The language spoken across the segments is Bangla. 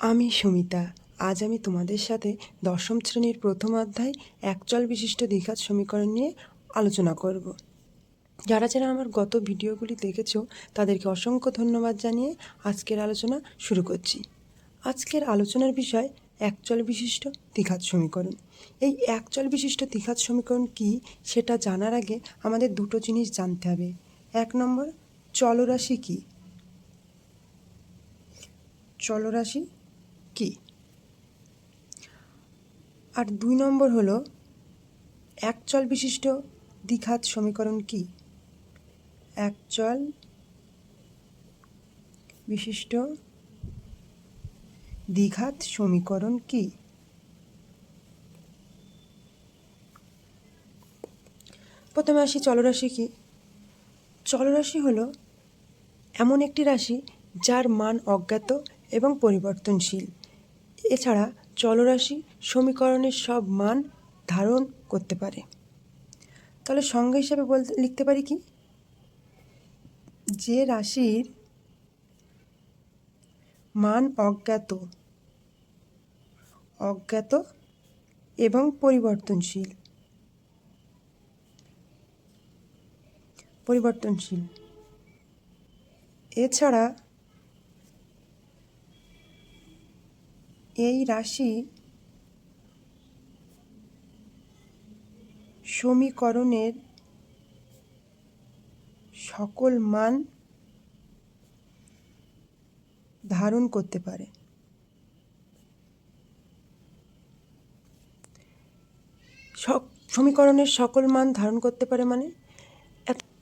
আমি সুমিতা। আজ আমি তোমাদের সাথে দশম শ্রেণির প্রথম অধ্যায় একচল বিশিষ্ট দ্বিঘাত সমীকরণ নিয়ে আলোচনা করব। যারা যারা আমার গত ভিডিওগুলি দেখেছ, তাদেরকে অসংখ্য ধন্যবাদ জানিয়ে আজকের আলোচনা শুরু করছি। আজকের আলোচনার বিষয় একচল বিশিষ্ট দ্বিঘাত সমীকরণ। এই একচল বিশিষ্ট দ্বিঘাত সমীকরণ কি সেটা জানার আগে আমাদের দুটো জিনিস জানতে হবে। এক নম্বর, চলরাশি কী? চলরাশি কি আর দুই নম্বর হলো, একচল বিশিষ্ট দ্বিঘাত সমীকরণ কি? একচল বিশিষ্ট দ্বিঘাত সমীকরণ কি? প্রথমে আসি চলরাশি কি? চলরাশি হলো এমন একটি রাশি যার মান অজ্ঞাত এবং পরিবর্তনশীল। এছাড়া চলরাশি সমীকরণের সব মান ধারণ করতে পারে। তাহলে সংজ্ঞা হিসাবে বলতে লিখতে পারি কি? যে রাশির মান অজ্ঞাত অজ্ঞাত এবং পরিবর্তনশীল। পরিবর্তনশীল। এছাড়া এই রাশি সমীকরণের সকল মান ধারণ করতে পারে। সমীকরণের সকল মান ধারণ করতে পারে মানে?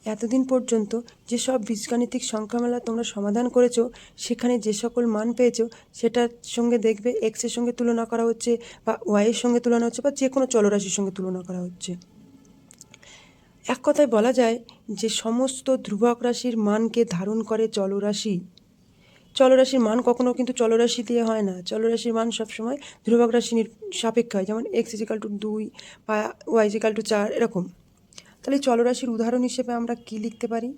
এতদিন পর্যন্ত যেসব বীজগাণিতিক সংখ্যামালা তোমরা সমাধান করেছ, সেখানে যে সকল মান পেয়েছ, সেটার সঙ্গে দেখবে এক্সের সঙ্গে তুলনা করা হচ্ছে বা ওয়াইয়ের সঙ্গে তুলনা হচ্ছে বা যে কোনো চলরাশির সঙ্গে তুলনা করা হচ্ছে। এক কথায় বলা যায় যে সমস্ত ধ্রুবক রাশির মানকে ধারণ করে চলরাশি। চলরাশির মান কখনো কিন্তু চলরাশি দিয়ে হয় না। চলরাশির মান সবসময় ধ্রুবক রাশি সাপেক্ষে হয়, যেমন এক্স ইজিক্যাল টু দুই বা ওয়াই ইজিক্যাল টু চার, এরকম। তাহলে চলরাশির উদাহরণ হিসেবে আমরা কি লিখতে পারি?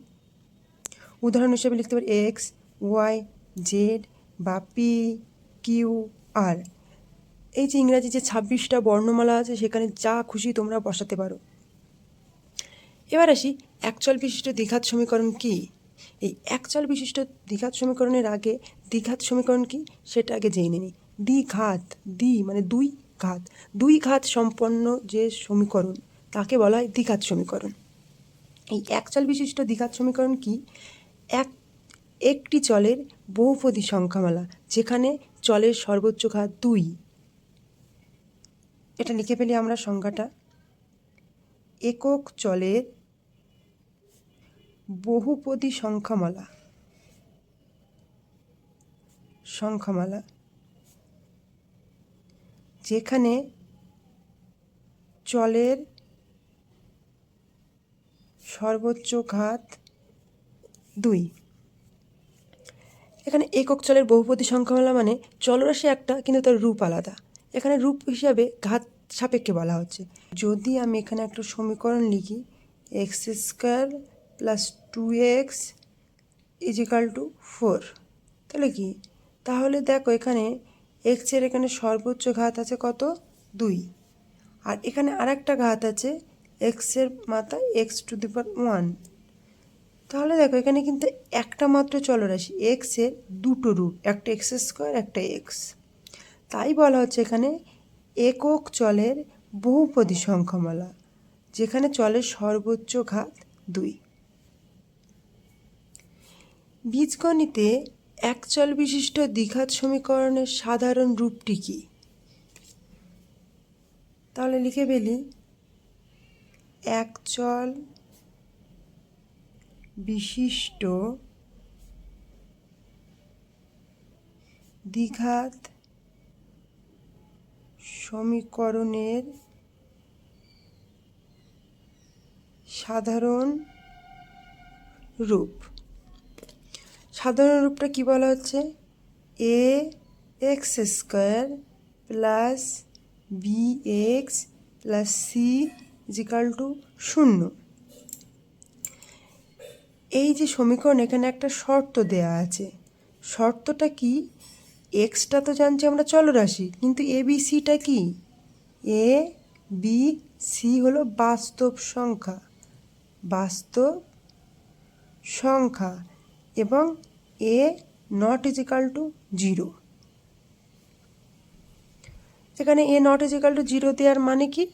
উদাহরণ হিসেবে লিখতে পারি এক্স ওয়াই জেড বা পি কিউ আর এই যে ইংরাজি যে ছাব্বিশটা বর্ণমালা আছে, সেখানে যা খুশি তোমরা বসাতে পারো। এবার আসি একচল বিশিষ্ট দ্বিঘাত সমীকরণ কি? এই একচল বিশিষ্ট দ্বিঘাত সমীকরণের আগে দ্বিঘাত সমীকরণ কি? সেটা আগে জেনে নিই। দ্বিঘাত, দ্বি মানে দুই ঘাত। দুই ঘাত সম্পন্ন যে সমীকরণ তাকে বলা হয় দ্বিঘাত সমীকরণ। এই এক চল বিশিষ্ট দ্বিঘাত সমীকরণ কি? এক, একটি চলের বহুপদী সংখ্যামালা, যেখানে চলের সর্বোচ্চ ঘাত দুই। এটা লিখে ফেলি আমরা সংখ্যাটা একক চলের বহুপদী সংখ্যামালা। সংখ্যামালা। যেখানে চলের সর্বোচ্চ ঘাত দুই। এখানে একক চলের বহুপদী সংখ্যামালা মানে চলরাশি একটা, কিন্তু তার রূপ আলাদা। এখানে রূপ হিসাবে ঘাত সাপেক্ষে বলা হচ্ছে। যদি আমি এখানে একটা সমীকরণ লিখি, x square plus two x equal to four, তাহলে কি? তাহলে দেখো এখানে এক্সের এখানে সর্বোচ্চ ঘাত আছে কত? দুই। আর এখানে আরেকটা ঘাত আছে এক্সের মাথায় x to the power one তাহলে দেখো, এখানে কিন্তু একটা মাত্র চলরাশি এক্সের দুটো রূপ একটা এক্স স্কোয়ার একটা এক্স তাই বলা হচ্ছে এখানে একক চলের বহুপদী সংখ্যামালা, যেখানে চলের সর্বোচ্চ ঘাত দুই. বীজগণিতে এক চল বিশিষ্ট দ্বিঘাত সমীকরণের সাধারণ রূপটি কী? তাহলে লিখে ফেলি একচল বিশিষ্ট দ্বিঘাত সমীকরণের সাধারণ রূপ। সাধারণ রূপটা কি বলা হচ্ছে? A x square plus b x plus c equal to শূন্য। এই যে সমীকরণ, এখানে একটা শর্ত দেয়া আছে। শর্তটা কি? এক্সটা তো জানছি আমরা চলরাশি, কিন্তু এ বি সিটা কি? এ বি সি হলো বাস্তব সংখ্যা। বাস্তব সংখ্যা। এবং a not equal to zero এখানে a not equal to zero দেওয়ার মানে কি?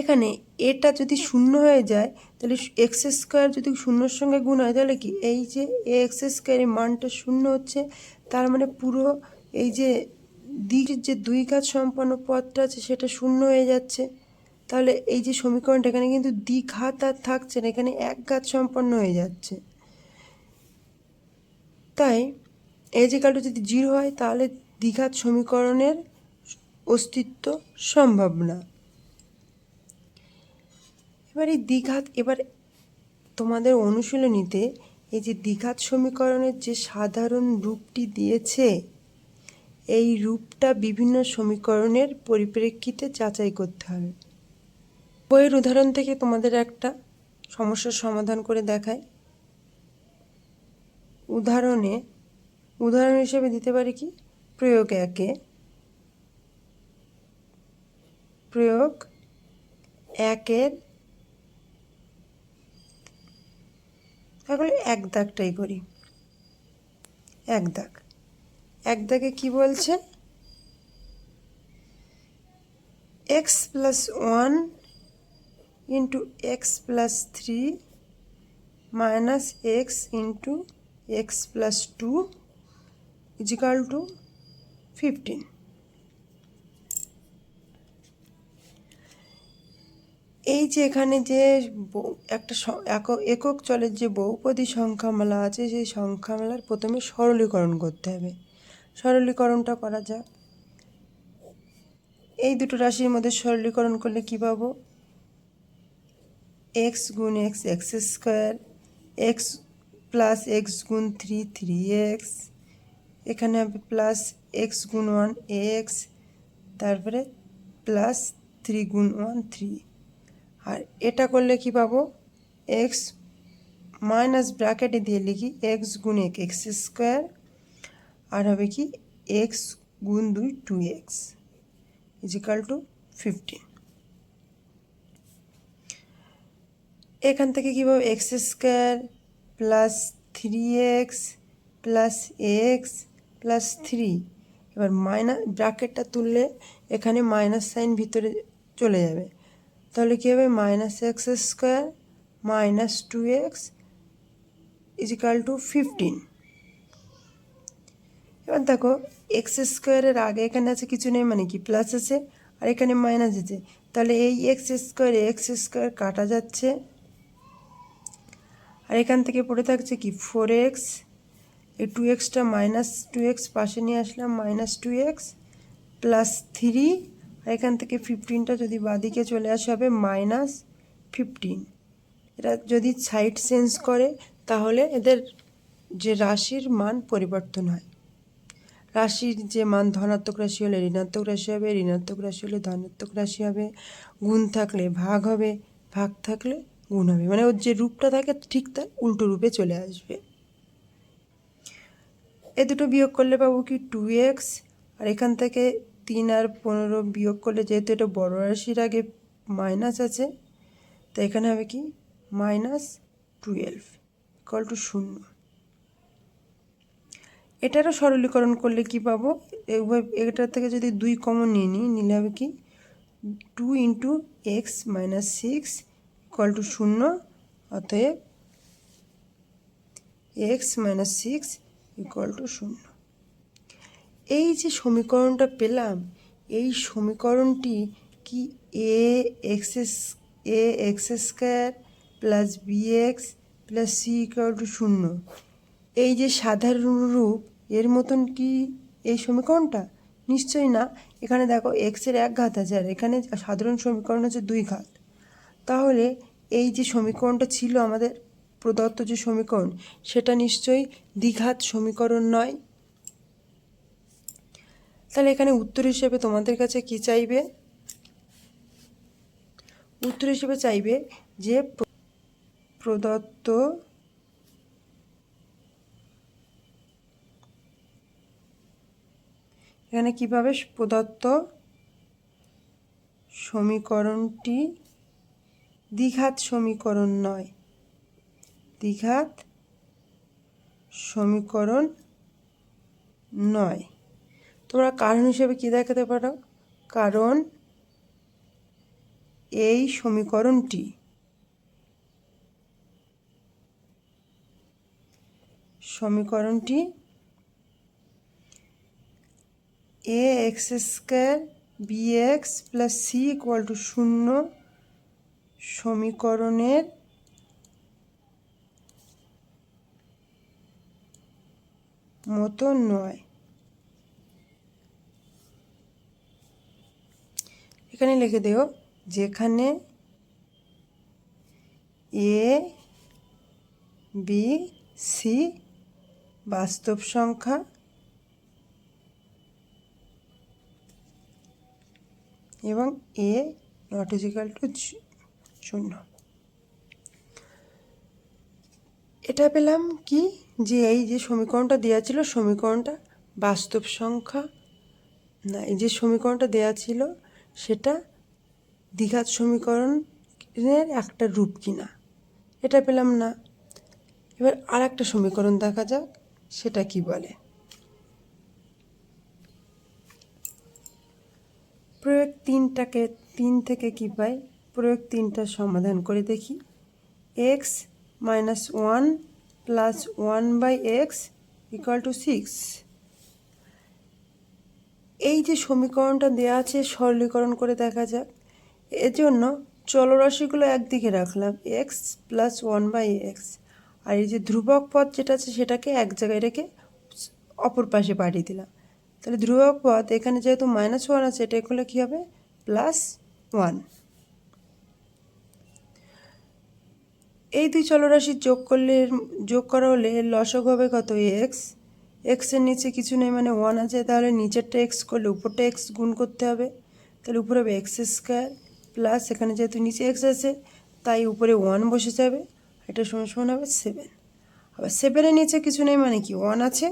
এখানে এটা যদি শূন্য হয়ে যায়, তাহলে এক্স স্কোয়ার যদি শূন্যর সঙ্গে গুণ হয়, তাহলে কি? এই যে এ এক্স স্কোয়ারের মানটা শূন্য হচ্ছে, তার মানে পুরো এই যে দিকের যে দুই ঘাত সম্পন্ন পথটা আছে, সেটা শূন্য হয়ে যাচ্ছে। তাহলে এই যে সমীকরণটা এখানে কিন্তু দ্বিঘাত আর থাকছে না, এখানে এক ঘাত সম্পন্ন হয়ে যাচ্ছে। তাই এই যে এজিকালটা যদি জিরো হয়, তাহলে দ্বিঘাত সমীকরণের অস্তিত্ব সম্ভব না। এবার এই দ্বিঘাত, এবার তোমাদের অনুশীলনীতে এই যে দ্বিঘাত সমীকরণের যে সাধারণ রূপটি দিয়েছে, এই রূপটা বিভিন্ন সমীকরণের পরিপ্রেক্ষিতে যাচাই করতে হবে। বইয়ের উদাহরণ থেকে তোমাদের একটা সমস্যার সমাধান করে দেখায় উদাহরণে, উদাহরণ হিসেবে দিতে পারি কি? প্রয়োগ একে, প্রয়োগ একের তাহলে এক দাগটাই করি। এক দাগ। এক দাগে কি বলছে x plus one into x plus three minus x into x plus two equal to fifteen. এই যে এখানে যে একটা একক একক চলের যে বহুপদী সংখ্যামালা আছে, সেই সংখ্যামালার প্রথমে সরলীকরণ করতে হবে। সরলীকরণটা করা যাক। এই দুটো রাশির মধ্যে সরলীকরণ করলে কী পাবো? এক্স গুণ x x square x plus x গুণ থ্রি থ্রি এক্স এখানে হবে প্লাস এক্স গুণ ওয়ান এক্স তারপরে প্লাস থ্রি গুণ ওয়ান থ্রি আর এটা করলে কি পাবো? এক্স মাইনাস ব্র্যাকেটে দিয়ে লিখি এক্স গুণ এক এক্স স্কোয়ার আর হবে কি এক্স গুণ দুই two x equal to fifteen এখান থেকে কী পাবো? X square plus three x plus x plus three এবার মাইনাস ব্র্যাকেটটা তুললে এখানে মাইনাস সাইন ভিতরে চলে যাবে। তাহলে কী হবে? Minus x square minus two x equal to fifteen এবার দেখো এক্স স্কোয়ারের আগে এখানে আছে কিছু নেই মানে কি? প্লাস আছে, আর এখানে মাইনাস আছে। তাহলে এই এক্স স্কোয়ার এক্স স্কোয়ার কাটা যাচ্ছে। আর এখান থেকে পড়ে থাকছে কি? ফোর এক্স এই টু এক্সটা মাইনাস টু এক্স পাশে নিয়ে আসলাম minus two x plus three এখান থেকে ফিফটিনটা যদি বাদিকে চলে আসে হবে মাইনাস ফিফটিন এটা যদি সাইড চেঞ্জ করে, তাহলে এদের যে রাশির মান পরিবর্তন হয়। রাশির যে মান ধনাত্মক রাশি হলে ঋণাত্মক রাশি হবে, ঋণাত্মক রাশি হলে ধনাত্মক রাশি হবে। গুণ থাকলে ভাগ হবে, ভাগ থাকলে গুণ হবে। মানে ওর যে রূপটা থাকে ঠিক তার উল্টো রূপে চলে আসবে। এ দুটো বিয়োগ করলে পাবো কি টু এক্স আর এখান থেকে তিন আর পনেরো বিয়োগ করলে যেহেতু এটা বড় রাশির আগে মাইনাস আছে, তো এখানে হবে কি? মাইনাস টুয়েলভ ইকাল টু শূন্য। এটারও সরলীকরণ করলে কি পাবো? এ- উভয়- এটার থেকে যদি দুই কমন নিয়ে নিই, নিলে হবে কি? Two into x minus six equal to শূন্য, অতএব x minus six equal to শূন্য। এই যে সমীকরণটা পেলাম, এই সমীকরণটি কি a x a x square plus b x plus c equal to শূন্য? এই যে সাধারণ রূপ, এর মতন কি এই সমীকরণটা? নিশ্চয়ই না। এখানে দেখো এক্সের এক ঘাত আছে, আর এখানে সাধারণ সমীকরণ হচ্ছে দুই ঘাত। তাহলে এই যে সমীকরণটা ছিল আমাদের প্রদত্ত যে সমীকরণ, সেটা নিশ্চয়ই দ্বিঘাত সমীকরণ নয়। তাহলে এখানে উত্তর হিসেবে তোমাদের কাছে কি চাইবে? উত্তর হিসেবে চাইবে যে প্র- প্রদত্ত এখানে কীভাবে প্রদত্ত সমীকরণটি দ্বিঘাত সমীকরণ নয়। দ্বিঘাত সমীকরণ নয়। তোমরা কারণ হিসেবে কী দেখাতে পারো? কারণ এই সমীকরণটি সমীকরণটি a x square b x plus c equal to শূন্য সমীকরণের মতো নয়। এখানে লিখে দেও, যেখানে এ, বি, সি বাস্তব সংখ্যা এবং এ নট ইজিক্যাল টু শূন্য। এটা পেলাম কি? যে এই যে সমীকরণটা দেওয়া ছিল, সমীকরণটা বাস্তব সংখ্যা, না, এই যে সমীকরণটা দেওয়া ছিল সেটা দ্বিঘাত সমীকরণের একটা রূপ কিনা? এটা পেলাম না। এবার আর একটা সমীকরণ দেখা যাক, সেটা কি বলে? প্রয়োগ তিনটাকে, তিন থেকে কি পাই? প্রয়োগ তিনটা সমাধান করে দেখি। X minus one plus one by x equal to six এই যে সমীকরণটা দেওয়া আছে সরলীকরণ করে দেখা যাক। এজন্য চলরাশিগুলো একদিকে রাখলাম x plus one by x আর এই যে ধ্রুবক পদ যেটা আছে সেটাকে এক জায়গায় রেখে অপর পাশে পাঠিয়ে দিলাম। তাহলে ধ্রুবক পদ এখানে যেহেতু মাইনাস ওয়ান আছে, এটা করলে কী হবে? প্লাস ওয়ান এই দুই চলরাশি যোগ করলে, যোগ করা হলে লসক হবে কত? এক্স এক্সের নিচে কিছু নেই মানে ওয়ান আছে, তাহলে নিচেরটা এক্স করলে উপরটা এক্স গুণ করতে হবে। তাহলে উপরে হবে এক্স স্কোয়ার প্লাস এখানে যেহেতু নিচে এক্স আছে, তাই উপরে ওয়ান বসে যাবে, এটা সমান সমান হবে সেভেন আবার সেভেনের নিচে কিছু নেই মানে কি ওয়ান আছে।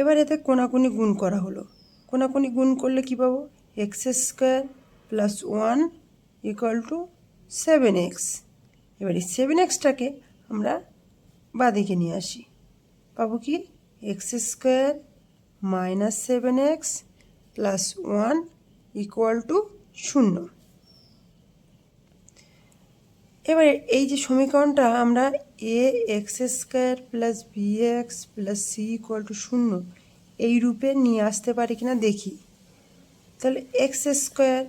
এবার এতে কোনাকুনি গুণ করা হলো। কোনাকুনি গুণ করলে কি পাবো? X square plus one equal to seven x এবার এই সেভেন এক্সটাকে আমরা বাদিকে নিয়ে আসি। পাবো কি? X square minus seven x plus one equal to শূন্য। এবার এই যে সমীকরণটা আমরা a x square plus b x plus c equal to শূন্য এই রূপে নিয়ে আসতে পারি কিনা দেখি। তাহলে এক্স স্কোয়ার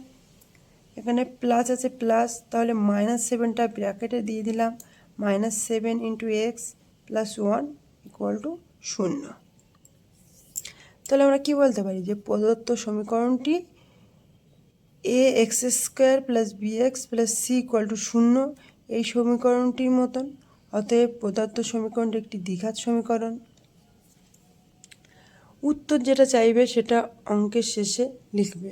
এখানে প্লাস আছে প্লাস তাহলে মাইনাস সেভেনটা ব্র্যাকেটে দিয়ে দিলাম। Minus seven into x plus one equal to শূন্য। তাহলে আমরা কি বলতে পারি যে প্রদত্ত সমীকরণটি a x square plus b x plus c equal to শূন্য এই সমীকরণটির মতন, অতএব পদার্থ সমীকরণটি একটি দ্বিঘাত সমীকরণ। উত্তর যেটা চাইবে সেটা অঙ্কের শেষে লিখবে।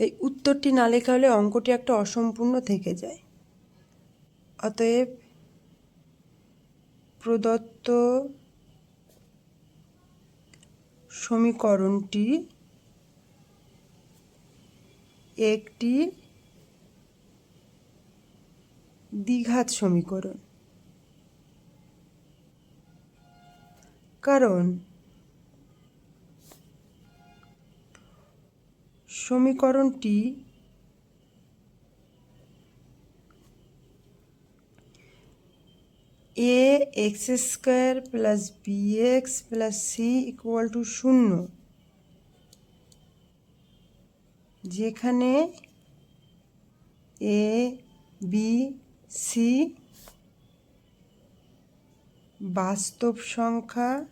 এই উত্তরটি না লেখা হলে অঙ্কটি একটা অসম্পূর্ণ থেকে যায়। অতএব প্রদত্ত সমীকরণটি একটি দ্বিঘাত সমীকরণ। কারণ সমীকরণটি a x square plus b x plus c equal to শূন্য। যেখানে এ বি সি বাস্তব সংখ্যা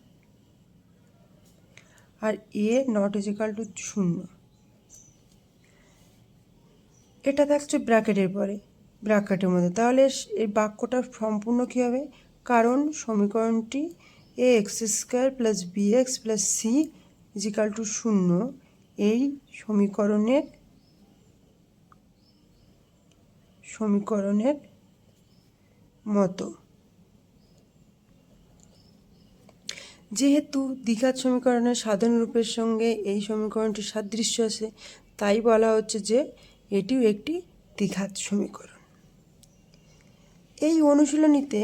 আর এ নট ইজিক্যাল টু শূন্য। এটা থাকছে ব্র্যাকেটের পরে। ব্র্যাকেটের মধ্যে। তাহলে এই বাক্যটা সম্পূর্ণ কী হবে? কারণ সমীকরণটি a x square plus b x plus c equal to শূন্য। এই সমীকরণের সমীকরণের মতো। যেহেতু দ্বিঘাত সমীকরণের সাধারণ রূপের সঙ্গে এই সমীকরণটি সাদৃশ্য আছে, তাই বলা হচ্ছে যে এটিও একটি দ্বিঘাত সমীকরণ। এই অনুশীলনীতে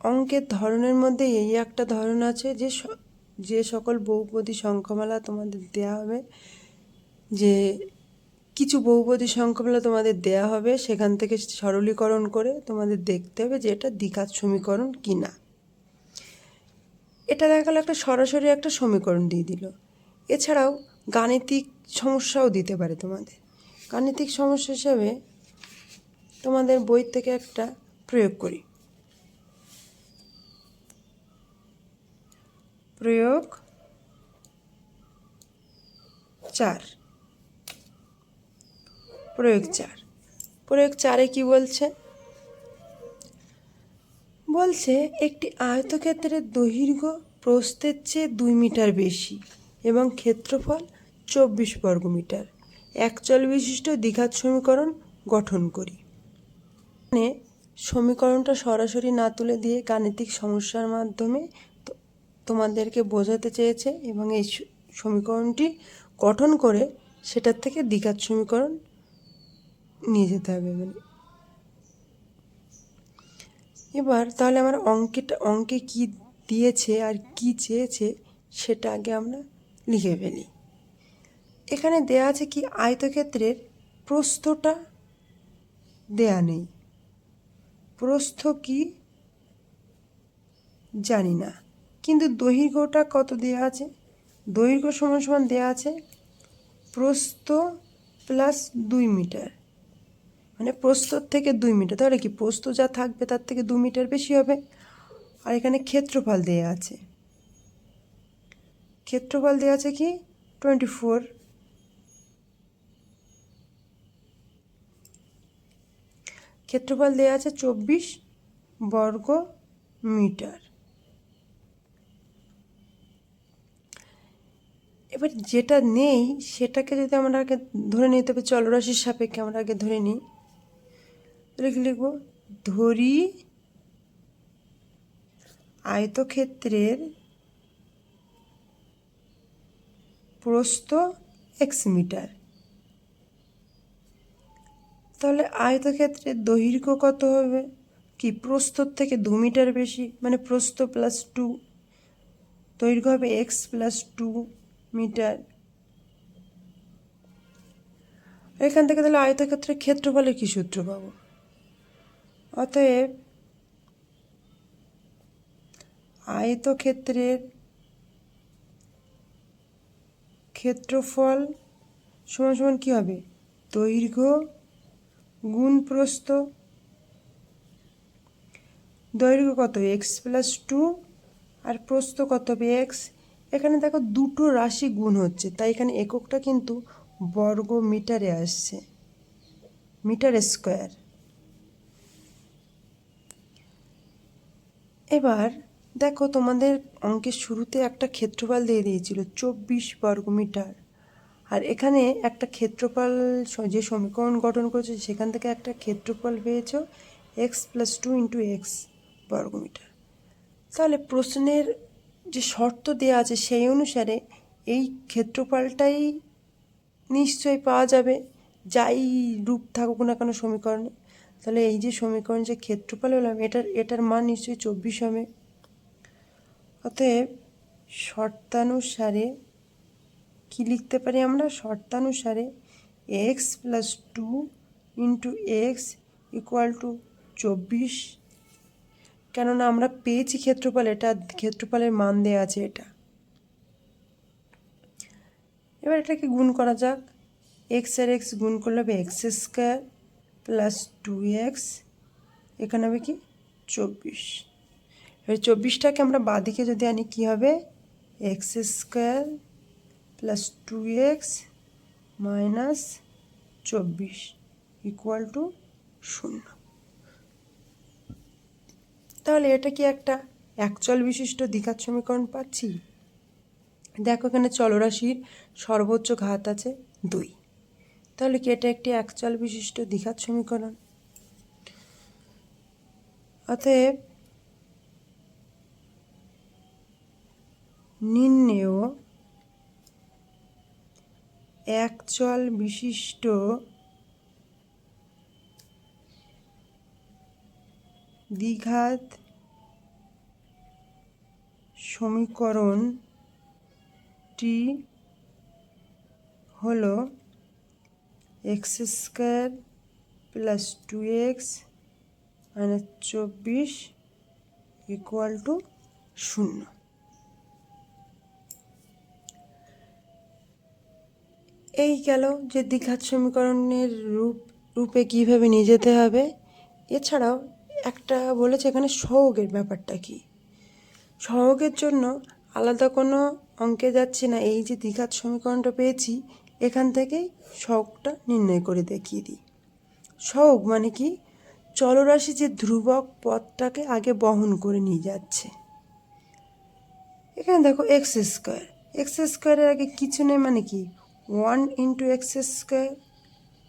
অঙ্কের ধরনের মধ্যে এই একটা ধরন আছে যে যে সকল বহুপদী সংখ্যামালা তোমাদের দেয়া হবে। যে কিছু বহুপদী সংখ্যামালা তোমাদের দেয়া হবে, সেখান থেকে সরলীকরণ করে তোমাদের দেখতে হবে যে এটা দ্বিঘাত সমীকরণ কি না এটা দেখা গেলো একটা সরাসরি একটা সমীকরণ দিয়ে দিল। এছাড়াও গাণিতিক সমস্যাও দিতে পারে তোমাদের। গাণিতিক সমস্যা হিসাবে তোমাদের বই থেকে একটা প্রয়োগ করি। প্রয়োগ চার। প্রয়োগ চার। প্রয়োগ চারে কি বলছে? বলছে, একটি আয়তক্ষেত্রের দৈর্ঘ্য প্রস্থের চেয়ে দুই মিটার বেশি এবং ক্ষেত্রফল চব্বিশ বর্গমিটার একচল বিশিষ্ট দ্বিঘাত সমীকরণ গঠন করি। মানে সমীকরণটা সরাসরি না তুলে দিয়ে গাণিতিক সমস্যার মাধ্যমে তোমাদেরকে বোঝাতে চেয়েছে এবং এই সমীকরণটি গঠন করে সেটার থেকে দ্বিঘাত সমীকরণ নিয়ে যেতে হবে মানে এবার তাহলে আমার অঙ্কেটা অঙ্কে কি দিয়েছে আর কি চেয়েছে সেটা আগে আমরা লিখে ফেলি। এখানে দেয়া আছে কি আয়তক্ষেত্রের প্রস্থটা দেয়া নেই। প্রস্থ কি? জানি না। কিন্তু দৈর্ঘ্যটা কত দেওয়া আছে? দৈর্ঘ্য সমান সমান দেওয়া আছে প্রস্থ প্লাস দুই মিটার। মানে প্রস্তর থেকে দুই মিটার। তাহলে কি প্রস্ত যা থাকবে তার থেকে দু মিটার বেশি হবে? আর এখানে ক্ষেত্রফল দেওয়া আছে। ক্ষেত্রফল দেওয়া আছে কি? টোয়েন্টি ফোর ক্ষেত্রফল দেওয়া আছে চব্বিশ বর্গ মিটার। এবার যেটা নেই, সেটাকে যদি আমরা আগে ধরে নিই, তবে চলরাশির সাপেক্ষে আমরা আগে ধরে নিই। কি লিখব? ধরি আয়তক্ষেত্রের প্রস্থ এক্স মিটার। তাহলে আয়তক্ষেত্রের দৈর্ঘ্য কত হবে? কি প্রস্থর থেকে দু মিটার বেশি? মানে প্রস্থ প্লাস টু দৈর্ঘ্য হবে এক্স প্লাস টু মিটার। এখান থেকে তাহলে আয়তক্ষেত্রের ক্ষেত্রফলের কি সূত্র পাবো? অতএব আয়তক্ষেত্রের ক্ষেত্রফল সমান সমান কী হবে? দৈর্ঘ্য গুণ প্রস্থ দৈর্ঘ্য কত? এক্স প্লাস টু আর প্রস্থ কত হবে এক্স এখানে দেখো দুটো রাশি গুণ হচ্ছে, তাই এখানে এককটা কিন্তু বর্গ মিটারে আসছে, মিটার স্কোয়ার। এবার দেখো তোমাদের অঙ্কের শুরুতে একটা ক্ষেত্রফল দিয়ে দিয়েছিল, চব্বিশ বর্গ মিটার আর এখানে একটা ক্ষেত্রফল যে সমীকরণ গঠন করেছে, সেখান থেকে একটা ক্ষেত্রফল পেয়েছ x plus two into x বর্গমিটার। তাহলে প্রশ্নের যে শর্ত দেওয়া আছে সেই অনুসারে এই ক্ষেত্রফলটাই নিশ্চয়ই পাওয়া যাবে, যাই রূপ থাকুক না কেন সমীকরণে। তাহলে এই যে সমীকরণ যে ক্ষেত্রফল হলাম এটার এটার মান নিশ্চয়ই চব্বিশ হবে। অতএব শর্তানুসারে কি লিখতে পারি আমরা? শর্তানুসারে x plus two into x equal to চব্বিশ। কেননা আমরা পেয়েছি ক্ষেত্রফল, এটা ক্ষেত্রফলের মান দেওয়া আছে এটা। এবার এটাকে গুণ করা যাক। এক্স আর এক্স গুণ করলে হবে x square plus two x এখানে হবে কি? চব্বিশ। এবার চব্বিশটাকে আমরা বাদিকে যদি আনি, কী হবে? X square plus two x minus চব্বিশ ইকুয়াল টু শূন্য। তাহলে এটা কি একটা একচল বিশিষ্ট দ্বিঘাত সমীকরণ পাচ্ছি? দেখো এখানে চলরাশির সর্বোচ্চ ঘাত আছে দুই। তাহলে কি এটা একটি একচল বিশিষ্ট দ্বিঘাত সমীকরণ? অতএব নিম্নেও একচল বিশিষ্ট দ্বিঘাত সমীকরণটি হলো x square plus two x minus চব্বিশ ইকুয়াল টু শূন্য। এই গেল যে দ্বিঘাত সমীকরণের রূপ, রূপে কীভাবে নিয়ে যেতে হবে। এছাড়াও একটা বলেছে এখানে সহগের ব্যাপারটা কি? সহগের জন্য আলাদা কোনো অঙ্কে যাচ্ছে না। এই যে দ্বিঘাত সমীকরণটা পেয়েছি, এখান থেকেই সহগটা নির্ণয় করে দেখিয়ে দিই। সহগ মানে কি? চলরাশি যে ধ্রুবক পথটাকে আগে বহন করে নিয়ে যাচ্ছে। এখানে দেখো এক্স স্কোয়ার। এক্স স্কোয়ারের আগে কিছু নেই মানে কি? One into x square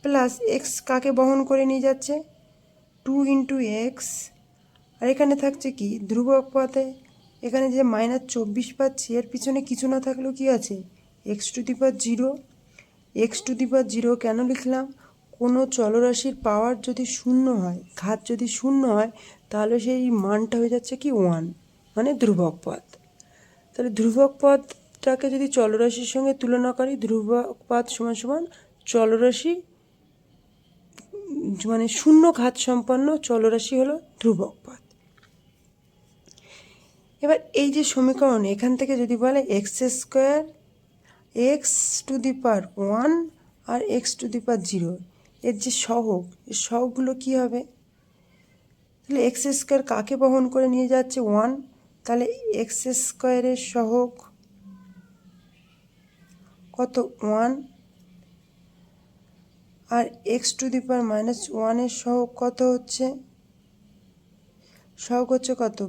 plus x কাকে বহন করে নিয়ে যাচ্ছে? টু ইন্টু এক্স আর এখানে থাকছে কি? ধ্রুবক পথে। এখানে যে মাইনাস চব্বিশ পাচ্ছি, এর পিছনে কিছু না থাকলেও কি আছে? X to the power zero x to the power zero কেন লিখলাম? কোনো চলরাশির পাওয়ার যদি শূন্য হয়, ঘাত যদি শূন্য হয়, তাহলে সেই মানটা হয়ে যাচ্ছে কি? ওয়ান মানে ধ্রুবক পথ। তাহলে ধ্রুবক পদটাকে যদি চলরাশির সঙ্গে তুলনা করি ধ্রুবক পদ সমান সমান চলরাশি মানে শূন্য ঘাত সম্পন্ন চলরাশি হলো ধ্রুবক পদ এবার এই যে সমীকরণ, এখান থেকে যদি বলে x square x to the power one R x to the power zero এর যে সহগ, এর সহগগুলো কী হবে? তাহলে এক্স স্কোয়ার কাকে বহন করে নিয়ে যাচ্ছে? ওয়ান তাহলে এক্স স্কোয়ারের সহগ কত? One R x to the power minus ওয়ানের সহগ কত হচ্ছে? সহগ হচ্ছে কত?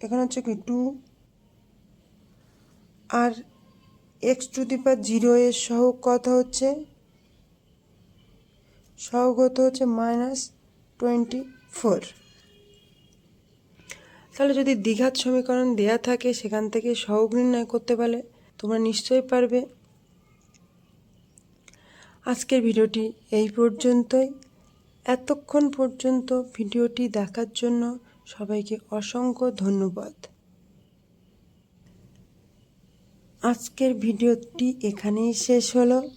এখানে হচ্ছে কি two R x to the power zero এর সহগ কত হচ্ছে? সহগ হতে হচ্ছে? মাইনাস টোয়েন্টি ফোর তাহলে যদি দ্বিঘাত সমীকরণ দেয়া থাকে, সেখান থেকে সহগ নির্ণয় করতে পারলে তোমরা নিশ্চয়ই পারবে। আজকের ভিডিওটি এই পর্যন্তই। এতক্ষণ পর্যন্ত ভিডিওটি দেখার জন্য সবাইকে অসংখ্য ধন্যবাদ। আজকের ভিডিওটি এখানেই শেষ হলো।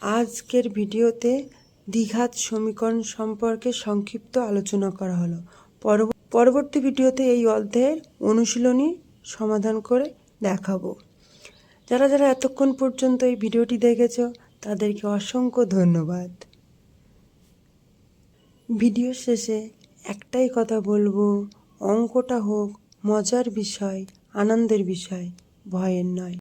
আজকের ভিডিওতে দ্বিঘাত সমীকরণ সম্পর্কে সংক্ষিপ্ত আলোচনা করা হলো। পরব- পরবর্তী ভিডিওতে এই অধ্যায়ের অনুশীলনী সমাধান করে দেখাবো। যারা যারা এতক্ষণ পর্যন্ত এই ভিডিওটি দেখেছ, তাদেরকে অসংখ্য ধন্যবাদ। ভিডিও শেষে একটাই কথা বলব, অঙ্কটা হোক মজার বিষয়, আনন্দের বিষয়, ভয়ের নয়।